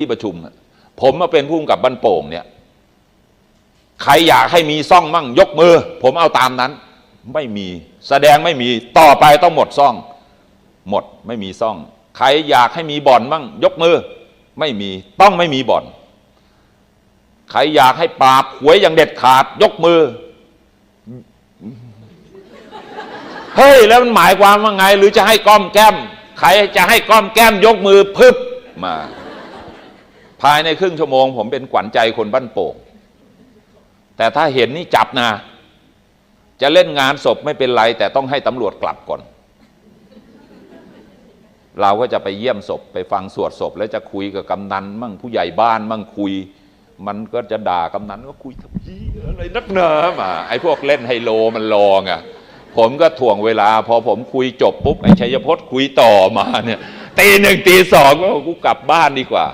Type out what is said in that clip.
ที่ประชุม ผมมาเป็นผู้กำกับบ้านโป่งเนี่ย ใครอยากให้มีซ่องมั่งยกมือ ผมเอาตามนั้น ไม่มีแสดงไม่มีต่อไปต้องหมดซ่อง หมดไม่มีซ่อง ใครอยากให้มีบ่อนมั่ง ยกมือ ไม่มีต้องไม่มีบ่อน ใครอยากให้ปราบหวยอย่างเด็ดขาด ยกมือ เฮ้ยแล้วมันหมายความว่าไง หรือจะให้ก้อมแก้ม ใครจะให้ก้อมแก้มยกมือพึบมา ภายในครึ่งชั่วโมง ผมเป็นขวัญใจคนบ้านโป่ง แต่ถ้าเห็นนี่จับนะ จะเล่นงานศพไม่เป็นไร แต่ต้องให้ตำรวจกลับก่อน เราก็จะไปเยี่ยมศพไปฟังสวดศพ แล้วจะคุยกับกำนันมั่งผู้ใหญ่บ้านมั่งคุย มันก็จะด่ากำนันก็คุยทำยี่อะไรนักหนามาไอ้พวกเล่นไฮโลมันลองอะผมก็ถ่วงเวลา พอผมคุยจบปุ๊บไอ้ชัยพจน์คุยต่อมาเนี่ยตีหนึ่งตีสองก็กูกลับบ้านดีกว่า